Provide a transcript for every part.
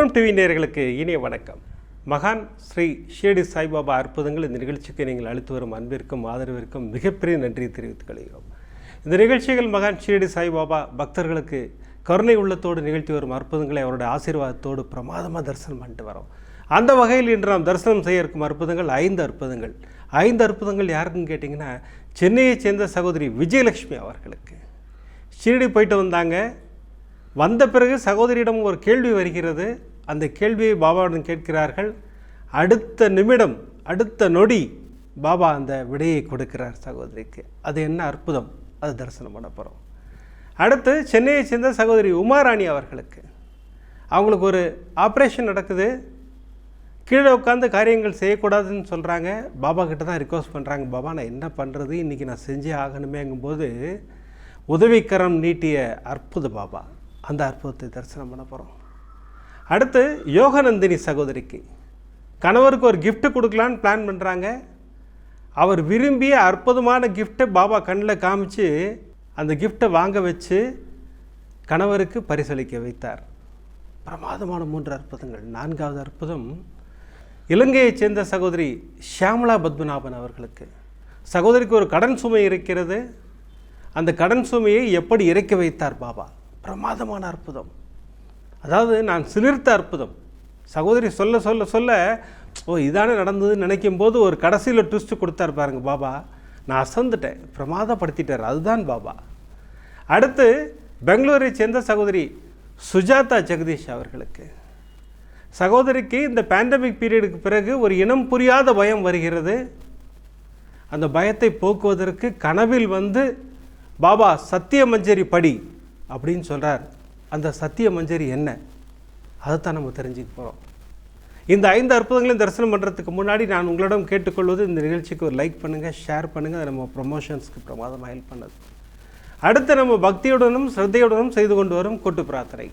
கோபுரம் டிவி நேர்களுக்கு இனிய வணக்கம். மகான் ஸ்ரீ ஷீர்டி சாய்பாபா அற்புதங்கள் இந்த நிகழ்ச்சிக்கு நீங்கள் அளித்து வரும் அன்பிற்கும் ஆதரவிற்கும் மிகப்பெரிய நன்றி தெரிவித்துக் கொள்கிறோம். இந்த நிகழ்ச்சிகள் மகான் ஷீர்டி சாய்பாபா பக்தர்களுக்கு கருணை உள்ளத்தோடு நிகழ்த்தி வரும் அற்புதங்களை அவருடைய ஆசீர்வாதத்தோடு பிரமாதமாக தரிசனம் பண்ணிட்டு வரோம். அந்த வகையில் இன்று நாம் தரிசனம் செய்ய இருக்கும் அற்புதங்கள் ஐந்து அற்புதங்கள். ஐந்து அற்புதங்கள் யாருக்குன்னு கேட்டிங்கன்னா சென்னையைச் சேர்ந்த சகோதரி விஜயலட்சுமி அவர்களுக்கு. ஷீரடி போயிட்டு வந்தாங்க. வந்த பிறகு சகோதரியிடம் ஒரு கேள்வி வருகிறது. அந்த கேள்வியை பாபாவிடம் கேட்கிறார்கள். அடுத்த நிமிடம் அடுத்த நொடி பாபா அந்த விடையை கொடுக்கிறார் சகோதரிக்கு. அது என்ன அற்புதம். அது தரிசனம் பண்ண போகிறோம் அடுத்து சென்னையை சேர்ந்த சகோதரி உமாராணி அவர்களுக்கு. அவங்களுக்கு ஒரு ஆப்ரேஷன் நடக்குது. கீழே உட்காந்து காரியங்கள் செய்யக்கூடாதுன்னு சொல்கிறாங்க பாபா கிட்ட தான் ரிக்வஸ்ட் பண்ணுறாங்க பாபா நான் என்ன பண்ணுறது இன்றைக்கி நான் செஞ்சே ஆகணுமேங்கும்போது உதவிக்கரம் நீட்டிய அற்புத பாபா. அந்த அற்புதத்தை தரிசனம் பண்ண போகிறோம் அடுத்து யோகநந்தினி சகோதரிக்கு. கணவருக்கு ஒரு கிஃப்ட்டு கொடுக்கலான்னு பிளான் பண்ணுறாங்க அவர் விரும்பிய அற்புதமான கிஃப்ட்டை பாபா கண்ணில் காமிச்சு அந்த கிஃப்ட்டை வாங்க வச்சு கணவருக்கு பரிசளிக்க வைத்தார். பிரமாதமான மூன்று அற்புதங்கள். நான்காவது அற்புதம் இலங்கையைச் சேர்ந்த சகோதரி ஷியாமலா பத்மநாபன் அவர்களுக்கு. சகோதரிக்கு ஒரு கடன் சுமை இருக்கிறது. அந்த கடன் சுமையை எப்படி இறக்கி வைத்தார் பாபா? பிரமாதமான அற்புதம். அதாவது நான் சிலிர்த்த அற்புதம். சகோதரி சொல்ல சொல்ல சொல்ல ஓ இதானே நடந்ததுன்னு நினைக்கும் போது ஒரு கடைசியில் ட்விஸ்ட் கொடுத்தாரு பாருங்க பாபா. நான் அசந்துட்டேன் பிரமாதப்படுத்திட்டார். அதுதான் பாபா. அடுத்து பெங்களூரை சேர்ந்த சகோதரி சுஜாதா ஜெகதீஷ் அவர்களுக்கு. சகோதரிக்கு இந்த பேண்டமிக் பீரியடுக்கு பிறகு ஒரு இனம் புரியாத பயம் வருகிறது. அந்த பயத்தை போக்குவதற்கு கனவில் வந்து பாபா சத்தியமஞ்சரி படி அப்படின்னு சொல்கிறார் அந்த சத்திய மஞ்சரி என்ன? அதைத்தான் நம்ம தெரிஞ்சுக்க போகிறோம் இந்த ஐந்து அற்புதங்களையும் தரிசனம் பண்ணுறதுக்கு முன்னாடி நான் உங்களிடம் கேட்டுக்கொள்வது இந்த நிகழ்ச்சிக்கு ஒரு லைக் பண்ணுங்கள் ஷேர் பண்ணுங்கள் அது நம்ம ப்ரொமோஷன்ஸ்க்கு பிரமாதமாக ஹெல்ப் பண்ணது. அடுத்து நம்ம பக்தியுடனும் சிரத்தையுடனும் செய்து கொண்டு வரும் கூட்டு பிரார்த்தனை.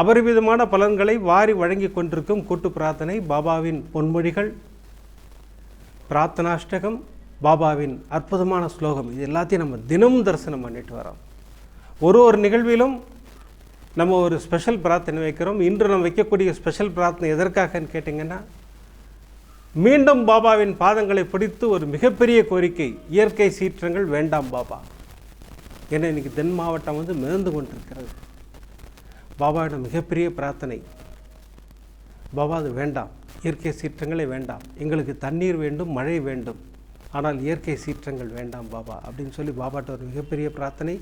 அபரிமிதமான பலன்களை வாரி வழங்கி கொண்டிருக்கும் கூட்டு பிரார்த்தனை பாபாவின் பொன்மொழிகள் பிரார்த்தனாஷ்டகம் பாபாவின் அற்புதமான ஸ்லோகம் இது எல்லாத்தையும் நம்ம தினமும் தரிசனம் பண்ணிட்டு வரோம். ஒரு ஒரு நிகழ்விலும் நம்ம ஒரு ஸ்பெஷல் பிரார்த்தனை வைக்கிறோம். இன்று நம்ம வைக்கக்கூடிய ஸ்பெஷல் பிரார்த்தனை எதற்காகன்னு கேட்டிங்கன்னா மீண்டும் பாபாவின் பாதங்களை பிடித்து ஒரு மிகப்பெரிய கோரிக்கை இயற்கை சீற்றங்கள் வேண்டாம் பாபா. ஏன்னா இன்னைக்கு தென் மாவட்டம் வந்து மிதந்து கொண்டிருக்கிறது. பாபாவிடம் மிகப்பெரிய பிரார்த்தனை பாபா அது வேண்டாம். இயற்கை சீற்றங்களே வேண்டாம். எங்களுக்கு தண்ணீர் வேண்டும் மழை வேண்டும். ஆனால் இயற்கை சீற்றங்கள் வேண்டாம் பாபா அப்படின்னு சொல்லி பாபாட்ட ஒரு மிகப்பெரிய பிரார்த்தனை.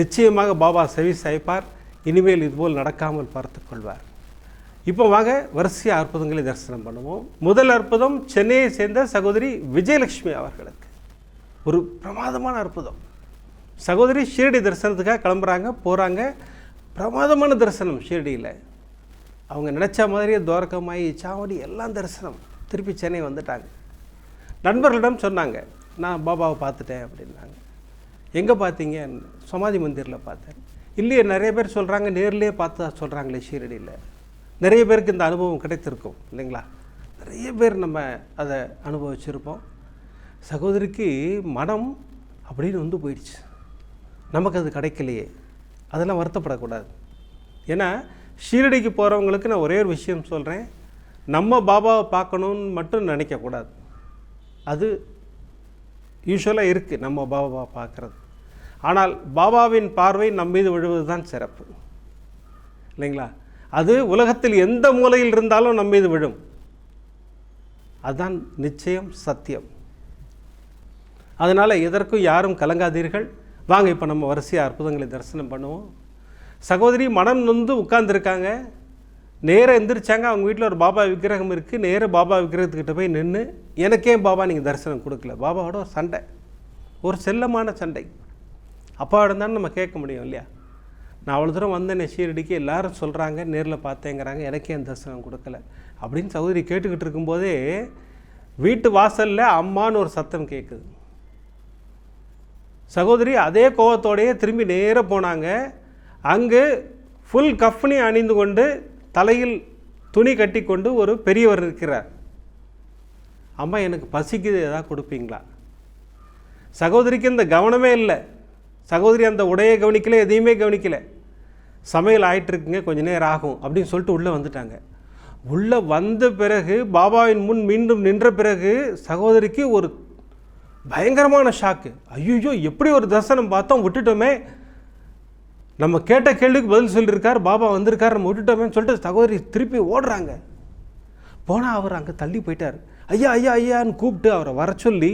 நிச்சயமாக பாபா செவி சாய்ப்பார். இனிமேல் இதுபோல் நடக்காமல் பார்த்துக்கொள்வார் இப்போ வாங்க வரிசையாக அற்புதங்களை தரிசனம் பண்ணுவோம். முதல் அற்புதம் சென்னையை சேர்ந்த சகோதரி விஜயலட்சுமி அவர்களுக்கு. ஒரு பிரமாதமான அற்புதம். சகோதரி ஷீரடி தரிசனத்துக்காக கிளம்புறாங்க போகிறாங்க பிரமாதமான தரிசனம் ஷீரடியில். அவங்க நினச்ச மாதிரியே துவாரகமாயி சாவடி எல்லாம் தரிசனம். திருப்பி சென்னை வந்துட்டாங்க. நண்பர்களிடம் சொன்னாங்க நான் பாபாவை பார்த்துட்டேன் அப்படின்னாங்க. எங்கே பார்த்தீங்க? சமாதி மந்திரில் பார்த்தேன். இல்லையே நிறைய பேர் சொல்கிறாங்க நேர்லேயே பார்த்தா சொல்கிறாங்களே ஷீரடியில். நிறைய பேருக்கு இந்த அனுபவம் கிடைத்திருக்கும் இல்லைங்களா? நிறைய பேர் நம்ம அதை அனுபவிச்சிருப்போம். சகோதரிக்கு மனம் அப்படின்னு வந்து போயிடுச்சு. நமக்கு அது கிடைக்கலையே. அதெல்லாம் வருத்தப்படக்கூடாது. ஏன்னா ஷீரடிக்கு போகிறவங்களுக்கு நான் ஒரே ஒரு விஷயம் சொல்கிறேன் நம்ம பாபாவை பார்க்கணுன்னு மட்டும் நினைக்கக்கூடாது. அது யூஸ்வலாக இருக்குது நம்ம பாபாவை பார்க்குறது. ஆனால் பாபாவின் பார்வை நம் மீது விழுவது தான் சிறப்பு. இல்லைங்களா? அது உலகத்தில் எந்த மூலையில் இருந்தாலும் நம் மீது விழும். அதுதான் நிச்சயம் சத்தியம். அதனால் எதற்கும் யாரும் கலங்காதீர்கள். வாங்க இப்போ நம்ம வரிசையாக அற்புதங்களை தரிசனம் பண்ணுவோம். சகோதரி மனம் நொந்து உட்கார்ந்துருக்காங்க. நேராக எந்திரிச்சாங்க. அவங்க வீட்டில் ஒரு பாபா விக்கிரகம் இருக்குது நேராக பாபா விக்கிரகத்துக்கிட்ட போய் நின்று எனக்கே பாபா நீங்கள் தரிசனம் கொடுக்கல. பாபாவோட சண்டை. ஒரு செல்லமான சண்டை. அப்பா இருந்தாலும் நம்ம கேட்க முடியும் இல்லையா? நான் அவ்வளோ தூரம் வந்தேன் ஷீரடிக்கு எல்லாரும் சொல்கிறாங்க நேரில் பார்த்தேங்கிறாங்க எனக்கே அந்த தரிசனம் கொடுக்கல. அப்படின்னு சகோதரி கேட்டுக்கிட்டு இருக்கும்போதே வீட்டு வாசலில் அம்மான்னு ஒரு சத்தம் கேட்குது சகோதரி அதே கோவத்தோடையே திரும்பி நேராக போனாங்க. அங்கு ஃபுல் கஃப்னி அணிந்து கொண்டு தலையில் துணி கட்டிக்கொண்டு ஒரு பெரியவர் இருக்கிறார். அம்மா எனக்கு பசிக்குது எதாவது கொடுப்பீங்களா? சகோதரிக்கு இந்த கவனமே இல்லை. சகோதரி அந்த உடையை கவனிக்கல எதையுமே கவனிக்கல. சமையல் ஆகிட்டுருக்குங்க கொஞ்ச நேரம் ஆகும் அப்படின்னு சொல்லிட்டு உள்ளே வந்துட்டாங்க. உள்ளே வந்த பிறகு பாபாவின் முன் மீண்டும் நின்ற பிறகு சகோதரிக்கு ஒரு பயங்கரமான ஷாக்கு ஐயோ எப்படி ஒரு தரிசனம் பார்த்தோம் விட்டுட்டோமே. நம்ம கேட்ட கேள்விக்கு பதில் சொல்லியிருக்கார் பாபா வந்திருக்கார் நம்ம விட்டுட்டோமேன்னு சொல்லிட்டு சகோதரி திருப்பி ஓடுறாங்க. போனால் அவர் அங்கே தள்ளி போயிட்டார். ஐயா ஐயா ஐயான்னு கூப்பிட்டு அவரை வர சொல்லி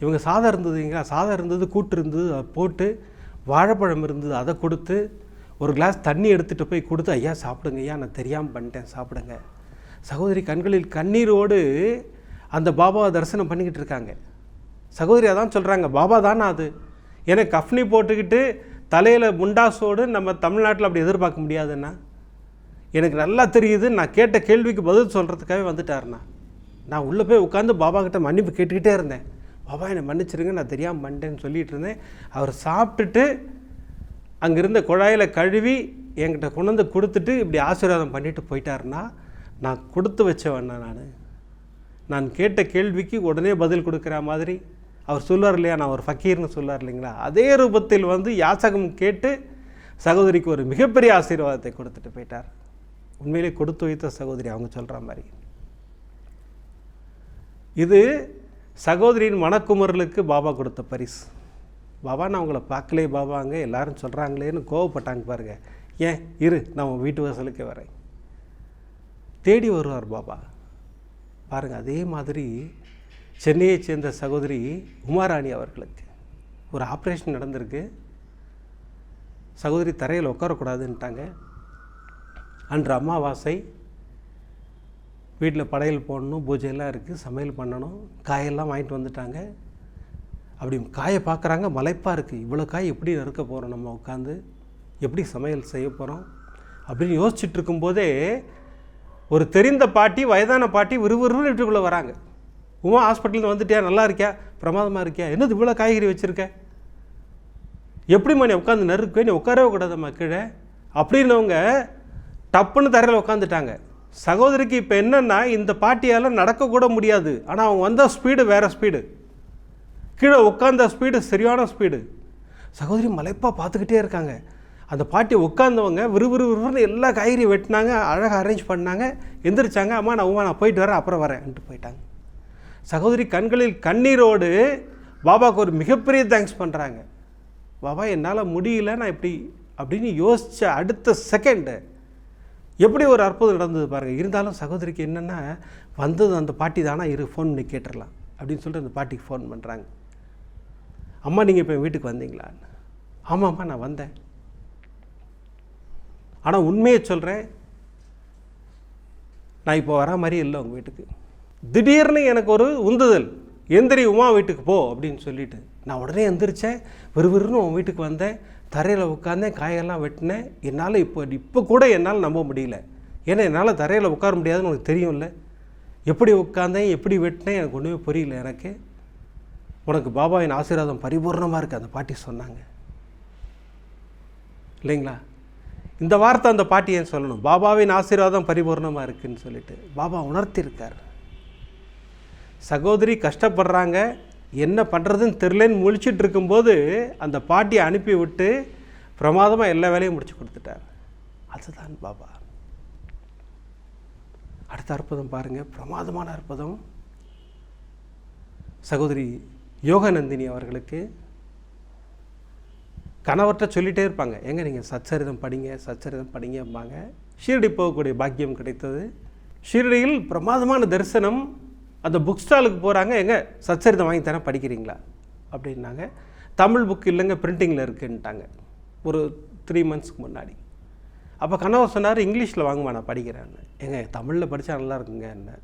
இவங்க சாதம் இருந்ததுங்களா சாதம் இருந்தது கூட்டு இருந்தது அதை போட்டு வாழைப்பழம் இருந்தது அதை கொடுத்து ஒரு கிளாஸ் தண்ணி எடுத்துகிட்டு போய் கொடுத்து ஐயா சாப்பிடுங்க ஐயா நான் தெரியாமல் பண்ணிட்டேன் சாப்பிடுங்க. சகோதரி கண்களில் கண்ணீரோடு அந்த பாபாவை தரிசனம் பண்ணிக்கிட்டு இருக்காங்க. சகோதரி அதான் சொல்கிறாங்க பாபா தானே அது? ஏன்னா கஃப்னி போட்டுக்கிட்டு தலையில் முண்டாசோடு நம்ம தமிழ்நாட்டில் அப்படி எதிர்பார்க்க முடியாதுண்ணா. எனக்கு நல்லா தெரியுது நான் கேட்ட கேள்விக்கு பதில் சொல்கிறதுக்காகவே வந்துட்டாருண்ணா. நான் உள்ளே போய் உட்காந்து பாபா கிட்ட மன்னிப்பு கேட்டுக்கிட்டே இருந்தேன். பாபா என்னை மன்னிச்சிருங்க நான் தெரியாமல் பண்ணிட்டேன்னு சொல்லிட்டு இருந்தேன். அவர் சாப்பிட்டுட்டு அங்கிருந்த குழாயில் கழுவி என்கிட்ட கொண்டு வந்து கொடுத்துட்டு இப்படி ஆசீர்வாதம் பண்ணிட்டு போயிட்டாருன்னா நான் கொடுத்து வச்சவண்ணா நான். நான் கேட்ட கேள்விக்கு உடனே பதில் கொடுக்குற மாதிரி. அவர் சொல்லுவார் இல்லையா நான் ஒரு ஃபக்கீர்னு சொல்லுவார் இல்லைங்களா? அதே ரூபத்தில் வந்து யாசகம் கேட்டு சகோதரிக்கு ஒரு மிகப்பெரிய ஆசீர்வாதத்தை கொடுத்துட்டு போயிட்டார். உண்மையிலே கொடுத்து வைத்த சகோதரி அவங்க சொல்கிற மாதிரி. இது சகோதரியின் மனக்குமரலுக்கு பாபா கொடுத்த பரிசு. பாபா நான் உங்களை பார்க்கலே பாபாங்க எல்லாரும் சொல்கிறாங்களேன்னு கோவப்பட்டாங்க பாருங்க. ஏன்? இரு நான் வீட்டு வாசலுக்கு வரேன். தேடி வருவார் பாபா. பாருங்கள் அதே மாதிரி சென்னையைச் சேர்ந்த சகோதரி உமாராணி அவர்களுக்கு ஒரு ஆப்ரேஷன் நடந்திருக்கு. சகோதரி தரையில் உட்காரக்கூடாதுன்ட்டாங்க. அன்று அமாவாசை வீட்டில் படையல் போடணும் பூஜையெல்லாம் இருக்குது சமையல் பண்ணணும் காயெல்லாம் வாங்கிட்டு வந்துட்டாங்க. அப்படி காயை பார்க்குறாங்க மலைப்பாக இருக்குது இவ்வளோ காய் எப்படி நறுக்க போகிறோம் நம்ம உட்காந்து? எப்படி சமையல் செய்ய போகிறோம் அப்படின்னு யோசிச்சுட்டு இருக்கும்போதே ஒரு தெரிந்த பாட்டி வயதான பாட்டி விறுவிறுன்னு வீட்டுக்குள்ளே வராங்க. உமா ஹாஸ்பிட்டலில் வந்துட்டியா? நல்லா இருக்கியா? பிரமாதமாக இருக்கியா? என்னது இவ்வளோ காய்கறி வச்சுருக்க? எப்படிம்மா நீ உட்காந்து நறுக்கு நீ உட்காரவே கூடாதம்மா கீழே. அப்படின்னவங்க டப்புன்னு தரையில் உட்காந்துட்டாங்க. சகோதரிக்கு இப்போ என்னென்னா இந்த பாட்டியால் நடக்கக்கூட முடியாது. ஆனால் அவங்க வந்த ஸ்பீடு வேறு ஸ்பீடு கீழே உட்காந்த ஸ்பீடு சரியான ஸ்பீடு சகோதரி மலைப்பாக பார்த்துக்கிட்டே இருக்காங்க. அந்த பாட்டி உட்காந்தவங்க விறுவிறு விறுவிறுன்னு எல்லா காய்கறியும் வெட்டினாங்க அழகாக அரேஞ்ச் பண்ணாங்க. எந்திரிச்சாங்க அம்மா நான் உமா நான் போயிட்டு வரேன் அப்புறம் வரேன்ட்டு போயிட்டாங்க. சகோதரி கண்களில் கண்ணீரோடு பாபாவுக்கு ஒரு மிகப்பெரிய தேங்க்ஸ் பண்ணுறாங்க பாபா என்னால் முடியல நான் இப்படி அப்படின்னு யோசித்த அடுத்த செகண்டு எப்படி ஒரு அற்புதம் நடந்தது பாருங்கள் இருந்தாலும் சகோதரிக்கு என்னென்னா வந்தது அந்த பாட்டி தானா? இரு ஃபோன் பண்ணி கேட்டுடலாம் அப்படின்னு சொல்லிட்டு அந்த பாட்டிக்கு ஃபோன் பண்ணுறாங்க அம்மா நீங்கள் இப்போ வீட்டுக்கு வந்தீங்களா? ஆமாம்மா நான் வந்தேன். ஆனால் உண்மையை சொல்கிறேன் நான் இப்போ வரா மாதிரி இல்லை உங்கள் வீட்டுக்கு. திடீர்னு எனக்கு ஒரு உந்துதல். எந்திரி உமா வீட்டுக்கு போ அப்படின்னு சொல்லிட்டு நான் உடனே எந்திரிச்சேன். விறுவிறுன்னு உன் வீட்டுக்கு வந்தேன். தரையில் உட்காந்தேன் காயெல்லாம் வெட்டினேன். என்னால் இப்போ இப்போ கூட என்னால் நம்ப முடியல. ஏன்னா என்னால் தரையில் உட்கார முடியாதுன்னு உனக்கு தெரியும்ல? எப்படி உட்காந்தேன் எப்படி வெட்டினேன் எனக்கு ஒன்றுமே புரியல எனக்கு. உனக்கு பாபாவின் ஆசீர்வாதம் பரிபூர்ணமாக இருக்குது அந்த பாட்டி சொன்னாங்க. இல்லைங்களா? இந்த வார்த்தை அந்த பாட்டி ஏன் சொல்லணும்? பாபாவின் ஆசீர்வாதம் பரிபூர்ணமாக இருக்குதுன்னு சொல்லிட்டு. பாபா உணர்த்தியிருக்கார் சகோதரி கஷ்டப்படுறாங்க என்ன பண்ணுறதுன்னு தெரிலன்னு முழிச்சிட்டு இருக்கும்போது அந்த பாட்டியை அனுப்பி விட்டு பிரமாதமாக எல்லா வேலையும் முடிச்சு கொடுத்துட்டார். அதுதான் பாபா. அடுத்த அற்புதம் பாருங்கள் பிரமாதமான அற்புதம். சகோதரி யோகநந்தினி அவர்களுக்கு கணவர்கிட்ட சொல்லிகிட்டே இருப்பாங்க. எங்க நீங்கள் சச்சரிதம் படிங்க சச்சரிதம் படிங்கம்பாங்க. ஷீரடி போகக்கூடிய பாக்கியம் கிடைத்தது. ஷீரடியில் பிரமாதமான தரிசனம் அந்த புக் ஸ்டாலுக்கு போகிறாங்க எங்கே? சச்சரிதம் வாங்கி தரேன் படிக்கிறீங்களா? அப்படின்னாங்க. தமிழ் புக் இல்லைங்க பிரிண்டிங்கில் இருக்குன்ட்டாங்க. ஒரு த்ரீ மந்த்ஸ்க்கு முன்னாடி. அப்போ கணவர் சொன்னார் இங்கிலீஷில் வாங்குமா நான் படிக்கிறேன்னு. எங்க தமிழில் படித்தா நல்லா இருக்குங்க என்ன.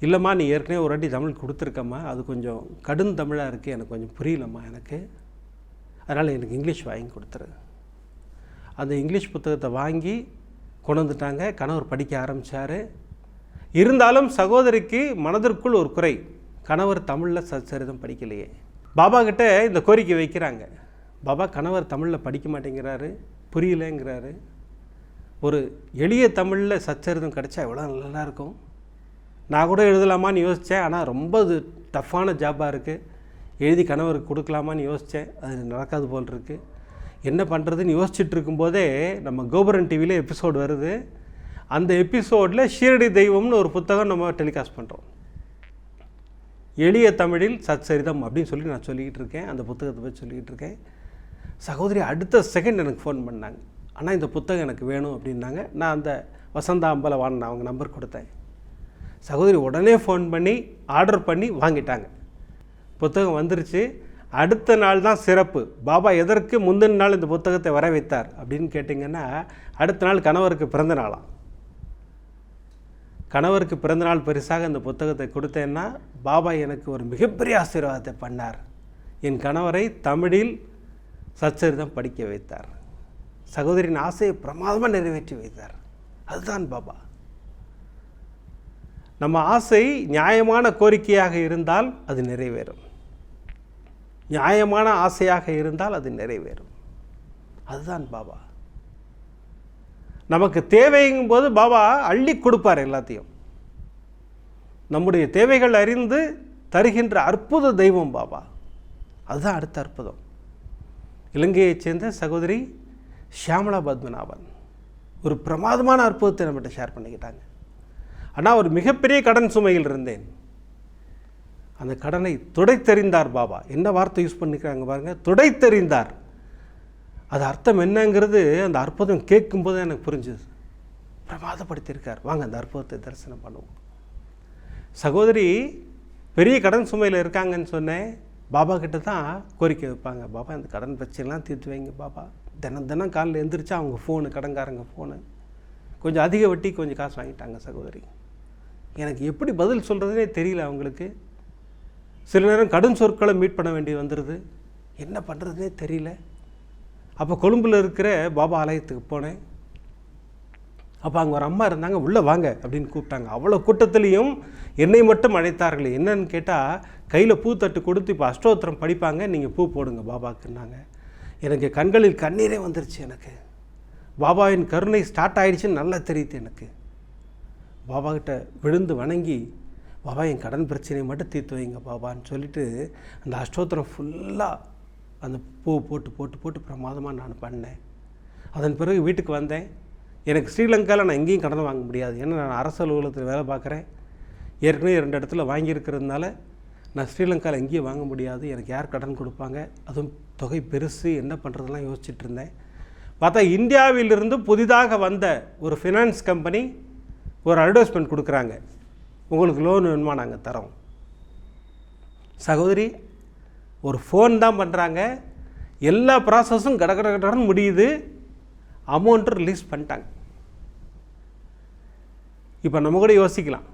இல்லைம்மா நீ ஏற்கனவே ஒரு வாட்டி தமிழ் கொடுத்துருக்கம்மா. அது கொஞ்சம் கடும் தமிழாக இருக்குது எனக்கு கொஞ்சம் புரியலம்மா எனக்கு. அதனால் எனக்கு இங்கிலீஷ் வாங்கி கொடுத்துரு. அந்த இங்கிலீஷ் புத்தகத்தை வாங்கி கொண்டு வந்துட்டாங்க. கணவர் படிக்க ஆரம்பித்தார் இருந்தாலும் சகோதரிக்கு மனதிற்குள் ஒரு குறை. கணவர் தமிழில் சச்சரிதம் படிக்கலையே. பாபா கிட்ட இந்த கோரிக்கை வைக்கிறாங்க. பாபா கணவர் தமிழில் படிக்க மாட்டேங்கிறாரு புரியலைங்கிறாரு. ஒரு எளிய தமிழில் சச்சரிதம் கிடச்சா எவ்வளோ நல்லா இருக்கும். நான் கூட எழுதலாமான்னு யோசித்தேன் ஆனால் ரொம்ப அது டஃப்பான ஜாப்பாக இருக்குது எழுதி கணவருக்கு கொடுக்கலாமான்னு யோசித்தேன் அது நடக்காது போல் இருக்குது என்ன பண்ணுறதுன்னு யோசிச்சுட்டு இருக்கும்போதே நம்ம கோபுரன் டிவியில் எபிசோடு வருது. அந்த எபிசோடில் ஷீரடி தெய்வம்னு ஒரு புத்தகம் நம்ம டெலிகாஸ்ட் பண்ணுறோம் எளிய தமிழில் சச்சரிதம் அப்படின்னு சொல்லி நான் சொல்லிக்கிட்டு இருக்கேன். அந்த புத்தகத்தை பற்றி சொல்லிக்கிட்டு இருக்கேன். சகோதரி அடுத்த செகண்ட் எனக்கு ஃபோன் பண்ணாங்க. ஆனால் இந்த புத்தகம் எனக்கு வேணும் அப்படின்னாங்க. நான் அந்த வசந்தா அம்பலவான் அவங்க நம்பர் கொடுத்தேன். சகோதரி உடனே ஃபோன் பண்ணி ஆர்டர் பண்ணி வாங்கிட்டாங்க. புத்தகம் வந்துருச்சு. அடுத்த நாள் தான் சிறப்பு. பாபா எதற்கு முந்தின நாள் இந்த புத்தகத்தை வர வைத்தார் அப்படின்னு கேட்டிங்கன்னா அடுத்த நாள் கணவருக்கு பிறந்த நாளாம். கணவருக்கு பிறந்தநாள் பரிசாக இந்த புத்தகத்தை கொடுத்தேன்னா பாபா எனக்கு ஒரு மிகப்பெரிய ஆசீர்வாதத்தை பண்ணார். என் கணவரை தமிழில் சச்சரிதம் படிக்க வைத்தார். சகோதரின் ஆசையை பிரமாதமாக நிறைவேற்றி வைத்தார். அதுதான் பாபா. நம்ம ஆசை நியாயமான கோரிக்கையாக இருந்தால் அது நிறைவேறும். நியாயமான ஆசையாக இருந்தால் அது நிறைவேறும். அதுதான் பாபா. நமக்கு தேவைங்கும் போது பாபா அள்ளி கொடுப்பார் எல்லாத்தையும். நம்முடைய தேவைகள் அறிந்து தருகின்ற அற்புத தெய்வம் பாபா. அதுதான் அடுத்த அற்புதம். இலங்கையைச் சேர்ந்த சகோதரி ஷியாமலா பத்மநாபன். ஒரு பிரமாதமான அற்புதத்தை நம்மகிட்ட ஷேர் பண்ணிக்கிட்டாங்க. ஆனால் ஒரு மிகப்பெரிய கடன் சுமையில் இருந்தேன். அந்த கடனை துடைத்தெறிந்தார் பாபா. என்ன வார்த்தை யூஸ் பண்ணிக்கிறாங்க பாருங்கள் துடைத்தெறிந்தார். அது அர்த்தம் என்னங்கிறது அந்த அற்புதம் கேட்கும்போது எனக்கு புரிஞ்சுது. பிரமாதப்படுத்தியிருக்கார். வாங்க அந்த அற்புதத்தை தரிசனம் பண்ணுவோம். சகோதரி பெரிய கடன் சுமையில் இருக்காங்கன்னு சொன்னேன். பாபா கிட்ட தான் கோரிக்கை வைப்பாங்க. பாபா இந்த கடன் பிரச்சனைலாம் தீர்த்து வைங்க பாபா. தினம் தினம் காலையில் எழுந்திரிச்சா அவங்க ஃபோனு கடன்காரங்க ஃபோனு கொஞ்சம் அதிக வட்டி கொஞ்சம் காசு வாங்கிட்டாங்க சகோதரி. எனக்கு எப்படி பதில் சொல்கிறதுனே தெரியல அவங்களுக்கு. சில நேரம் கடும் சொற்களை மீட் பண்ண வேண்டி வந்துடுது என்ன பண்ணுறதுனே தெரியல. அப்போ கொழும்பில் இருக்கிற பாபா ஆலயத்துக்கு போனேன். அப்போ அங்கே ஒரு அம்மா இருந்தாங்க உள்ளே வாங்க அப்படின்னு கூப்பிட்டாங்க. அவ்வளோ கூட்டத்துலேயும் என்னை மட்டும் அழைத்தார்கள். என்னன்னு கேட்டால் கையில் பூ தட்டு கொடுத்து இப்போ அஷ்டோத்திரம் படிப்பாங்க நீங்கள் பூ போடுங்க பாபாக்குன்னாங்க. எனக்கு கண்களில் கண்ணீரே வந்துருச்சு எனக்கு. பாபாவின் கருணை ஸ்டார்ட் ஆயிடுச்சுன்னு நல்லா தெரியுது எனக்கு. பாபா கிட்ட விழுந்து வணங்கி பாபா என் கடன் பிரச்சனையை மட்டும் தீர்த்து வைங்க பாபான்னு சொல்லிட்டு அந்த அஷ்டோத்திரம் ஃபுல்லாக அந்த பூ போட்டு போட்டு போட்டு பிரமாதமாக நான் பண்ணேன். அதன் பிறகு வீட்டுக்கு வந்தேன். எனக்கு ஸ்ரீலங்காவில் நான் எங்கேயும் கடன் வாங்க முடியாது. ஏன்னா நான் அரசு அலுவலகத்தில் வேலை பார்க்குறேன். ஏற்கனவே ரெண்டு இடத்துல வாங்கியிருக்கிறதுனால நான் ஸ்ரீலங்காவில் எங்கேயும் வாங்க முடியாது. எனக்கு யார் கடன் கொடுப்பாங்க? அதுவும் தொகை பெருசு. என்ன பண்ணுறதுலாம் யோசிச்சுட்டு இருந்தேன். பார்த்தா இந்தியாவிலிருந்து புதிதாக வந்த ஒரு ஃபினான்ஸ் கம்பெனி ஒரு அட்வர்டைஸ்மெண்ட் கொடுக்குறாங்க. உங்களுக்கு லோன் வேணுமா நாங்கள் தரோம். சகோதரி ஒரு ஃபோன் தான் பண்ணுறாங்க எல்லா ப்ராசஸும் கட கட கடன்னு முடியுது. அமௌண்ட்டு ரிலீஸ் பண்ணிட்டாங்க. இப்போ நம்ம கூட யோசிக்கலாம்.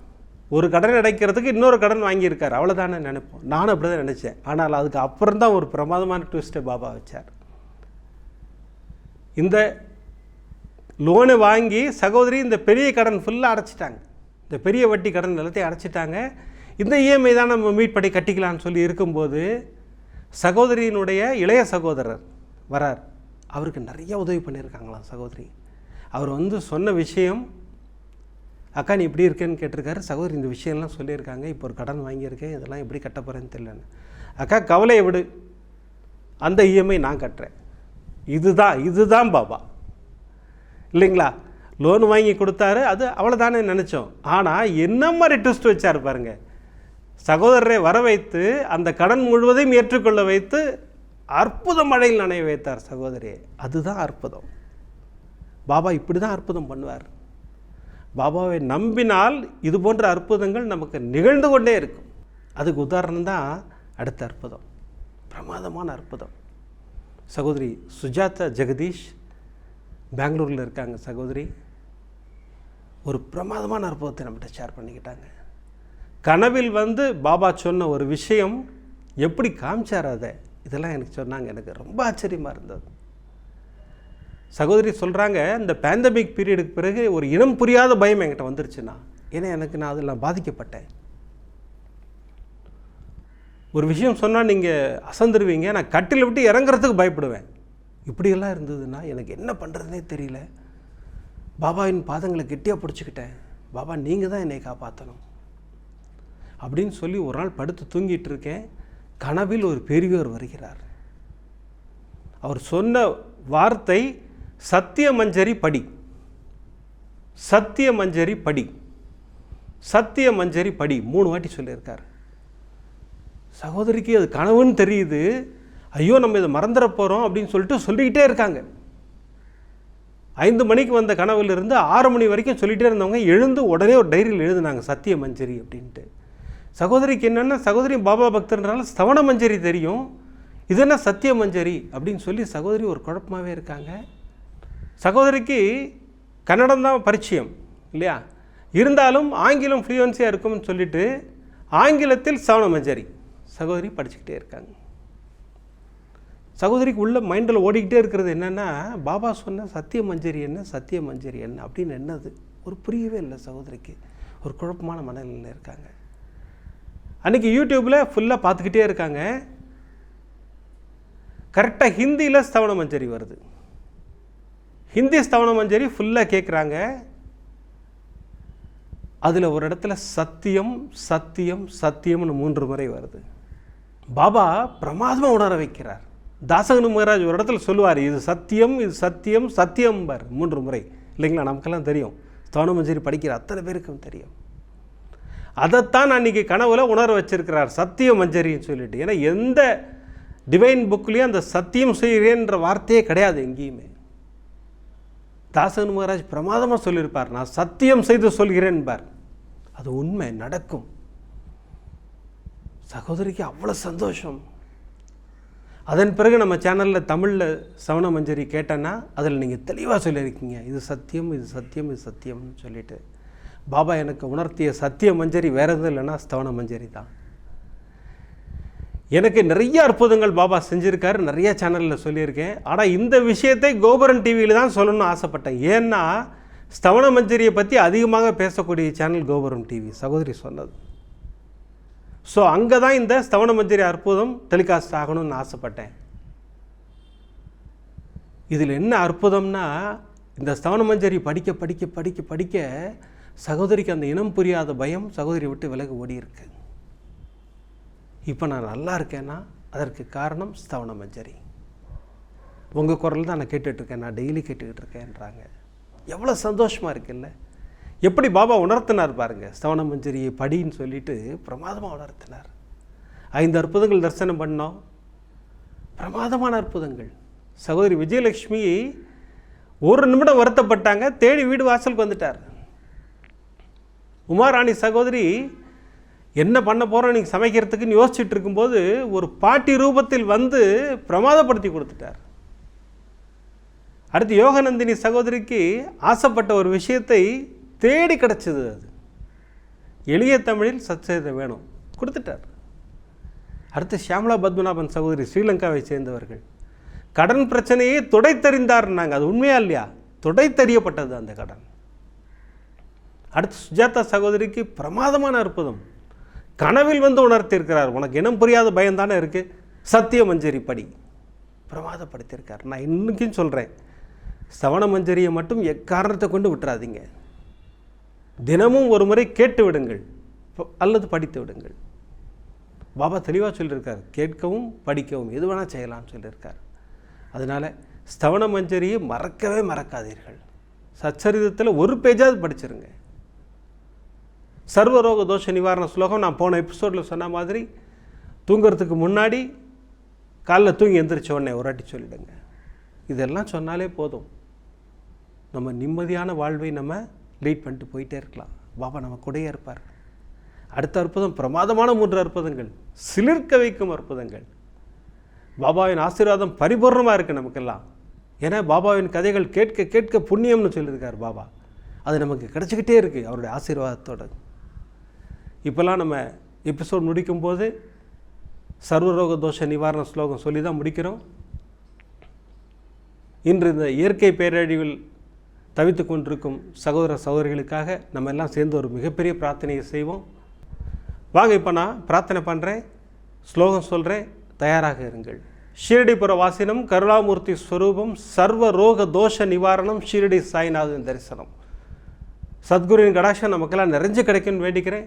ஒரு கடன் அடைக்கிறதுக்கு இன்னொரு கடன் வாங்கியிருக்கார். அவ்வளோதானே நினைப்போம். நானும் அப்படி தான் நினச்சேன். ஆனால் அதுக்கு அப்புறம் தான் ஒரு பிரமாதமான ட்விஸ்ட்டை பாபா வச்சார். இந்த லோனை வாங்கி சகோதரி இந்த பெரிய கடன் ஃபுல்லாக அடைச்சிட்டாங்க. இந்த பெரிய வட்டி கடன் எல்லாத்தையும் அடைச்சிட்டாங்க. இந்த இஎம்ஐ தான் நம்ம மீட் பண்ணி கட்டிக்கலாம்னு சொல்லி இருக்கும்போது சகோதரியினுடைய இளைய சகோதரர் வரார். அவருக்கு நிறைய உதவி பண்ணியிருக்காங்களாம் சகோதரி? அவர் வந்து சொன்ன விஷயம் அக்கா நீ இப்படி இருக்கேன்னு கேட்டிருக்காரு. சகோதரி இந்த விஷயம்லாம் சொல்லியிருக்காங்க. இப்போ ஒரு கடன் வாங்கியிருக்கேன். இதெல்லாம் எப்படி கட்ட போகிறேன்னு தெரியலன்னு. அக்கா கவலையை விடு. அந்த இஎம்ஐ நான் கட்டுறேன். இதுதான் இதுதான் பாபா. இல்லைங்களா? லோன் வாங்கி கொடுத்தாரு. அது அவ்வளோதானே நினச்சோம். ஆனால் என்ன மாதிரி ட்விஸ்ட் வச்சார் பாருங்கள் சகோதரரை வர வைத்து அந்த கடன் முழுவதையும் ஏற்றுக்கொள்ள வைத்து அற்புத மழையில் நனைய வைத்தார் சகோதரியை. அதுதான் அற்புதம். பாபா இப்படி தான் அற்புதம் பண்ணுவார். பாபாவை நம்பினால் இது போன்ற அற்புதங்கள் நமக்கு நிகழ்ந்து கொண்டே இருக்கும். அதுக்கு உதாரணம் தான் அடுத்த அற்புதம். பிரமாதமான அற்புதம். சகோதரி சுஜாதா ஜெகதீஷ் பெங்களூரில் இருக்காங்க சகோதரி. ஒரு பிரமாதமான அற்புதத்தை நம்மகிட்ட ஷேர் பண்ணிக்கிட்டாங்க. கனவில் வந்து பாபா சொன்ன ஒரு விஷயம் எப்படி காமிச்சார் அதை? இதெல்லாம் எனக்கு சொன்னாங்க. எனக்கு ரொம்ப ஆச்சரியமாக இருந்தது. சகோதரி சொல்கிறாங்க இந்த பேண்டமிக் பீரியடுக்கு பிறகு ஒரு இனம் புரியாத பயம் என்கிட்ட வந்துருச்சுன்னா ஏன்னா எனக்கு நான் அதில் பாதிக்கப்பட்டேன். ஒரு விஷயம் சொன்னால் நீங்கள் அசந்துருவீங்க நான் கட்டில் விட்டு இறங்குறதுக்கு பயப்படுவேன். இப்படியெல்லாம் இருந்ததுன்னா எனக்கு என்ன பண்ணுறதுனே தெரியல. பாபாவின் பாதங்களை கெட்டியாக பிடிச்சிக்கிட்டேன். பாபா நீங்கள் தான் என்னை காப்பாற்றணும் அப்படின்னு சொல்லி ஒரு நாள் படுத்து தூங்கிட்டு இருக்கேன். கனவில் ஒரு பெரியவர் வருகிறார். அவர் சொன்ன வார்த்தை சத்திய மஞ்சரி படி. சத்திய மஞ்சரி படி. சத்திய மஞ்சரி படி. மூணு வாட்டி சொல்லியிருக்கார். சகோதரிக்கு அது கனவுன்னு தெரியுது. ஐயோ நம்ம இதை மறந்துட போகிறோம் அப்படின்னு சொல்லிட்டு சொல்லிக்கிட்டே இருக்காங்க. ஐந்து மணிக்கு வந்த கனவுலேருந்து ஆறு மணி வரைக்கும் சொல்லிகிட்டே இருந்தவங்க எழுந்து உடனே ஒரு டைரியில் எழுதுனாங்க சத்திய மஞ்சரி அப்படின்ட்டு. சகோதரிக்கு என்னென்னா சகோதரி பாபா பக்தர்னால ஸ்தவன மஞ்சரி தெரியும். இது என்ன சத்திய மஞ்சரி? அப்படின்னு சொல்லி சகோதரி ஒரு குழப்பமாகவே இருக்காங்க. சகோதரிக்கு கன்னடம் தான் பரிச்சயம் இல்லையா? இருந்தாலும் ஆங்கிலம் ஃப்ளூயன்சியாக இருக்கும்னு சொல்லிட்டு ஆங்கிலத்தில் சவண மஞ்சரி. சகோதரி படிச்சுக்கிட்டே இருக்காங்க. சகோதரிக்கு உள்ள மைண்டில் ஓடிக்கிட்டே இருக்கிறது என்னென்னா பாபா சொன்ன சத்திய மஞ்சரி என்ன சத்திய மஞ்சரி என்ன அப்படின்னு என்னது? ஒரு புரியவே இல்லை சகோதரிக்கு. ஒரு குழப்பமான மனநிலையில் இருக்காங்க. அன்றைக்கி யூடியூப்பில் ஃபுல்லாக பார்த்துக்கிட்டே இருக்காங்க. கரெக்டாக ஹிந்தியில் ஸ்தவன மஞ்சரி வருது. ஹிந்தி ஸ்தவன மஞ்சரி ஃபுல்லாக கேட்குறாங்க அதில் ஒரு இடத்துல சத்தியம் சத்தியம் சத்தியம்னு மூன்று முறை வருது. பாபா பிரமாதமாக உணர வைக்கிறார். தாசகனு மகராஜ் ஒரு இடத்துல சொல்லுவார் இது சத்தியம் இது சத்தியம் சத்தியம் பார் மூன்று முறை. இல்லைங்களா? நமக்கெல்லாம் தெரியும். ஸ்தவன மஞ்சரி படிக்கிற அத்தனை பேருக்கும் தெரியும். அதைத்தான் அன்றைக்கி கனவுல உணர வச்சிருக்கிறார் சத்திய மஞ்சரின்னு சொல்லிட்டு. ஏன்னா எந்த டிவைன் புக்லேயும் அந்த சத்தியம் செய்கிறேன்ற வார்த்தையே கிடையாது எங்கேயுமே. தாசன் மகாராஜ் பிரமாதமாக சொல்லியிருப்பார் நான் சத்தியம் செய்து சொல்கிறேன் பார் அது உண்மை நடக்கும். சகோதரிக்கு அவ்வளோ சந்தோஷம். அதன் பிறகு நம்ம சேனலில் தமிழில் சவண மஞ்சரி கேட்டேன்னா அதில் நீங்கள் தெளிவாக சொல்லியிருக்கீங்க இது சத்தியம் இது சத்தியம் இது சத்தியம்னு சொல்லிட்டு. பாபா எனக்கு உணர்த்திய சத்திய மஞ்சரி வேறு எதுவும் இல்லைன்னா ஸ்தவன மஞ்சரி தான். எனக்கு நிறைய அற்புதங்கள் பாபா செஞ்சுருக்காரு நிறைய சேனலில் சொல்லியிருக்கேன். ஆனால் இந்த விஷயத்தை கோபுரன் டிவியில் தான் சொல்லணும்னு ஆசைப்பட்டேன். ஏன்னா ஸ்தவன மஞ்சரியை பற்றி அதிகமாக பேசக்கூடிய சேனல் கோபுரம் டிவி சகோதரி சொன்னது. ஸோ அங்கே தான் இந்த ஸ்தவன மஞ்சரி அற்புதம் டெலிகாஸ்ட் ஆகணும்னு ஆசைப்பட்டேன். இதில் என்ன அற்புதம்னா இந்த ஸ்தவன மஞ்சரி படிக்க படிக்க படிக்க படிக்க சகோதரிக்கு அந்த இனம் புரியாத பயம் சகோதரி விட்டு விலகு ஓடி இருக்கு. இப்போ நான் நல்லா இருக்கேன்னா அதற்கு காரணம் ஸ்தவன மஞ்சரி. உங்கள் குரல் தான் நான் கேட்டுட்ருக்கேன் நான் டெய்லி கேட்டுக்கிட்டு இருக்கேன்றாங்க. எவ்வளோ சந்தோஷமாக இருக்குல்ல? எப்படி பாபா உணர்த்தினார் பாருங்கள் ஸ்தவன மஞ்சரியை படின்னு சொல்லிட்டு பிரமாதமாக உணர்த்தினார். ஐந்து அற்புதங்கள் தரிசனம் பண்ணோம். பிரமாதமான அற்புதங்கள். சகோதரி விஜயலட்சுமி ஒரு நிமிடம் வருத்தப்பட்டாங்க தேடி வீடு வாசலுக்கு வந்துட்டார். உமாராணி சகோதரி என்ன பண்ண போகிறோம் நீங்கள் சமைக்கிறதுக்குன்னு யோசிச்சுட்டு இருக்கும்போது ஒரு பாட்டி ரூபத்தில் வந்து பிரமாதப்படுத்தி கொடுத்துட்டார். அடுத்து யோகநந்தினி சகோதரிக்கு ஆசைப்பட்ட ஒரு விஷயத்தை தேடி கிடச்சிது அது. எளிய தமிழில் சச்சரிதை வேணும் கொடுத்துட்டார். அடுத்து ஷியாமலா பத்மநாபன் சகோதரி ஸ்ரீலங்காவை சேர்ந்தவர்கள். கடன் பிரச்சனையே துடைத்தறிந்தார்னாங்க அது உண்மையா இல்லையா? துடைத்தறியப்பட்டது அந்த கடன். அடுத்து சுஜாதா சகோதரிக்கு பிரமாதமான அற்புதம். கனவில் வந்து உணர்த்தியிருக்கிறார் உனக்கு இனம் புரியாத பயம்தானே இருக்குது சத்திய மஞ்சரி படி. பிரமாதப்படுத்தியிருக்கார் நான் இன்றைக்கும் சொல்கிறேன் சவண மஞ்சரியை மட்டும் எக்காரணத்தை கொண்டு விட்டுறாதீங்க. தினமும் ஒரு முறை கேட்டு விடுங்கள். அல்லது படித்து விடுங்கள். பாபா தெளிவாக சொல்லியிருக்கார். கேட்கவும் படிக்கவும் எது வேணால் செய்யலாம்னு சொல்லியிருக்கார். அதனால் ஸ்தவண மஞ்சரியை மறக்கவே மறக்காதீர்கள். சச்சரிதத்தில் ஒரு பேஜாவது படிச்சிருங்க. சர்வரோக தோஷ நிவாரண ஸ்லோகம் நான் போன எபிசோடில் சொன்ன மாதிரி தூங்குறதுக்கு முன்னாடி காலைல தூங்கி எந்திரிச்ச உடனே ஒரு வாட்டி சொல்லிடுங்க. இதெல்லாம் சொன்னாலே போதும். நம்ம நிம்மதியான வாழ்வை நம்ம லீட் பண்ணிட்டு போயிட்டே இருக்கலாம். பாபா நம்ம கூடயே இருப்பார். அடுத்த அற்புதம் பிரமாதமான மூன்று அற்புதங்கள். சிலிர்க்க வைக்கும் அற்புதங்கள். பாபாவின் ஆசீர்வாதம் பரிபூர்ணமாக இருக்குது நமக்கெல்லாம். ஏன்னா பாபாவின் கதைகள் கேட்க கேட்க புண்ணியம்னு சொல்லியிருக்கார் பாபா. அது நமக்கு கிடச்சிக்கிட்டே இருக்குது அவருடைய ஆசீர்வாதத்தோடு. இப்போல்லாம் நம்ம எபிசோட் முடிக்கும்போது சர்வரோக தோஷ நிவாரண ஸ்லோகம் சொல்லி தான் முடிக்கிறோம். இன்று இந்த இயற்கை பேரழிவில் தவித்து கொண்டிருக்கும் சகோதர சகோதரிகளுக்காக நம்ம எல்லாம் சேர்ந்து ஒரு மிகப்பெரிய பிரார்த்தனையை செய்வோம். வாங்க இப்போ நான் பிரார்த்தனை பண்ணுறேன் ஸ்லோகம் சொல்கிறேன் தயாராக இருங்கள். ஷீரடிபுர வாசினம் கருணாமூர்த்தி ஸ்வரூபம் சர்வ ரோக தோஷ நிவாரணம் ஷீரடி சாய்நாதன் தரிசனம். சத்குருவின் கடாட்சம் நமக்கெல்லாம் நிறைஞ்சு கிடைக்கும்னு வேண்டிக்கிறேன்.